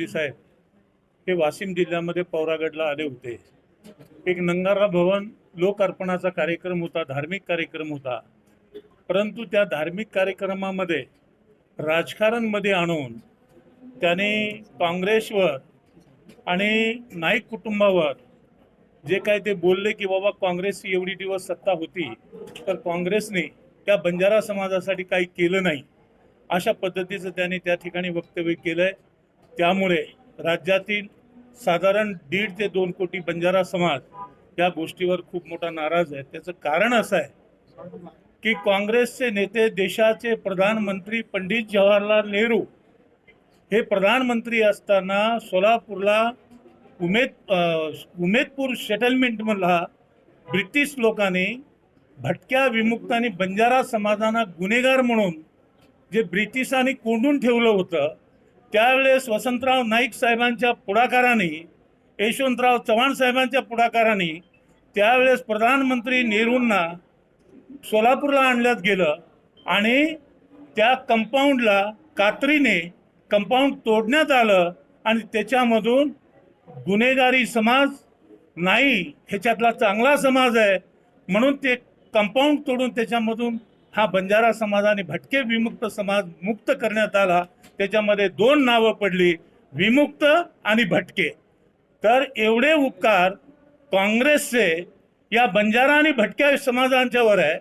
मोदी साहेब हे वाशिम जिल्ह्यामध्ये पौरागडला आले होते. एक नंगारा भवन लोकार्पणाचा कार्यक्रम होता धार्मिक कार्यक्रम होता. परंतु त्या धार्मिक कार्यक्रमामध्ये राजकारणमध्ये आणून त्याने काँग्रेसवर आणि नाईक कुटुंबावर जे काय ते बोलले की बाबा काँग्रेसची एवढी दिवस सत्ता होती तर काँग्रेसने त्या बंजारा समाजासाठी काही केलं नाही. अशा पद्धतीचं त्याने त्या ठिकाणी वक्तव्य केलं आहे त्यामुळे राज्यातील साधारण दीड ते दोन कोटी बंजारा समाज या गोष्टीवर खूप मोठा नाराज आहे. त्याचं कारण असं आहे की काँग्रेसचे नेते देशाचे प्रधानमंत्री पंडित जवाहरलाल नेहरू हे प्रधानमंत्री असताना सोलापूरला उमेद उमेदपूर सेटलमेंटमधला ब्रिटिश लोकांनी भटक्या विमुक्त आणि बंजारा समाजांना गुन्हेगार म्हणून जे ब्रिटिशांनी कोंडून ठेवलं होतं त्यावेळेस वसंतराव नाईक साहेबांच्या पुढाकाराने यशवंतराव चव्हाण साहेबांच्या पुढाकाराने त्यावेळेस प्रधानमंत्री नेहरूंना सोलापूरला आणण्यात गेलं आणि त्या कंपाऊंडला कात्रीने कंपाऊंड तोडण्यात आलं आणि त्याच्यामधून गुन्हेगारी समाज नाही ह्याच्यातला चांगला समाज आहे म्हणून ते कंपाऊंड तोडून त्याच्यामधून हा बंजारा समाज आणि भटके विमुक्त समाज मुक्त करण्यात आला. त्याच्यामध्ये दोन नावं पडली विमुक्त आणि भटके. तर एवढे उपकार काँग्रेसचे या बंजारा आणि भटक्या समाजांच्यावर आहे.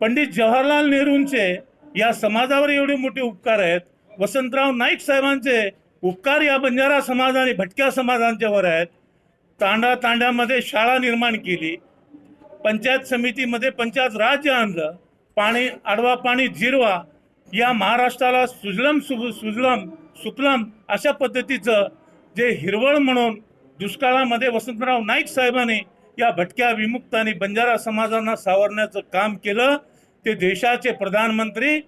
पंडित जवाहरलाल नेहरूंचे या समाजावर एवढे मोठे उपकार आहेत. वसंतराव नाईक साहेबांचे उपकार या बंजारा समाज आणि भटक्या समाजांच्यावर आहेत. तांडा तांड्यामध्ये शाळा निर्माण केली. पंचायत समितीमध्ये पंचायत राज्य आणलं. पाणी आडवा पाणी जिरवा या महाराष्ट्राला सुजलम सु सुजलम सुफलम अशा पद्धतीचं जे हिरवळ म्हणून दुष्काळामध्ये वसंतराव नाईक साहेबांनी या भटक्या विमुक्त आणि बंजारा समाजांना सावरण्याचं काम केलं. ते देशाचे प्रधानमंत्री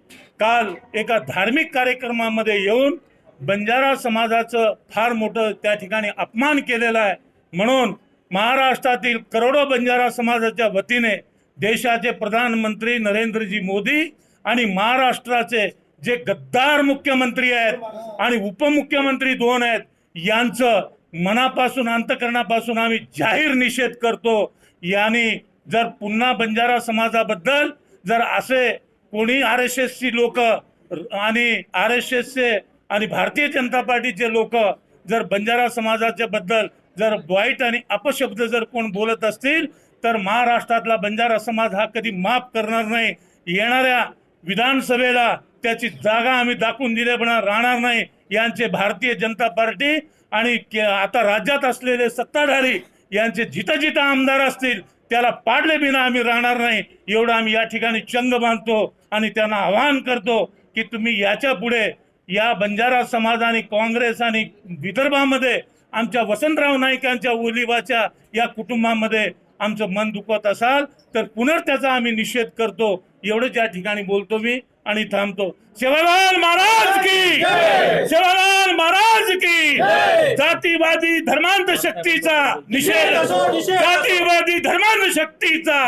काल एका धार्मिक कार्यक्रमामध्ये येऊन बंजारा समाजाचं फार मोठं त्या ठिकाणी अपमान केलेला आहे. म्हणून महाराष्ट्रातील करोडो बंजारा समाजाच्या वतीने देशाचे प्रधानमंत्री नरेंद्रजी मोदी आणि महाराष्ट्राचे जे गद्दार मुख्यमंत्री आहेत आणि उपमुख्यमंत्री दोन आहेत यांचं मनापासून अंतकरणापासून आम्ही जाहीर निषेध करतो. यांनी जर पुन्हा बंजारा समाजाबद्दल जर असे कोणी आर एस एसची लोक आणि आर एस एसचे आणि भारतीय जनता पार्टीचे लोक जर बंजारा समाजाच्या बद्दल जर वाईट आणि अपशब्द जर कोण बोलत असतील तर महाराष्ट्रातला बंजारा समाज हा कधी माफ करणार नाही. येणाऱ्या विधानसभेला त्याची जागा आम्ही दाखवून दिल्यापणा राहणार नाही यांचे भारतीय जनता पार्टी आणि के- आता राज्यात असलेले सत्ताधारी यांचे जिथं जिथं आमदार असतील त्याला पाडले बिना आम्ही राहणार नाही. एवढं आम्ही या ठिकाणी चंग बांधतो आणि त्यांना आवाहन करतो की तुम्ही याच्यापुढे या बंजारा समाज आणि काँग्रेस आणि विदर्भामध्ये आमच्या वसंतराव नाईकांच्या ओलिवाच्या या कुटुंबामध्ये आमचं मन दुखवत असाल तर पुनर त्याचा आम्ही निषेध करतो. एवढंच या ठिकाणी बोलतो मी आणि थांबतो. सेवालाल महाराज की सेवालाल महाराज की जातीवादी धर्मांध शक्तीचा निषेध. जातीवादी धर्मांध शक्तीचा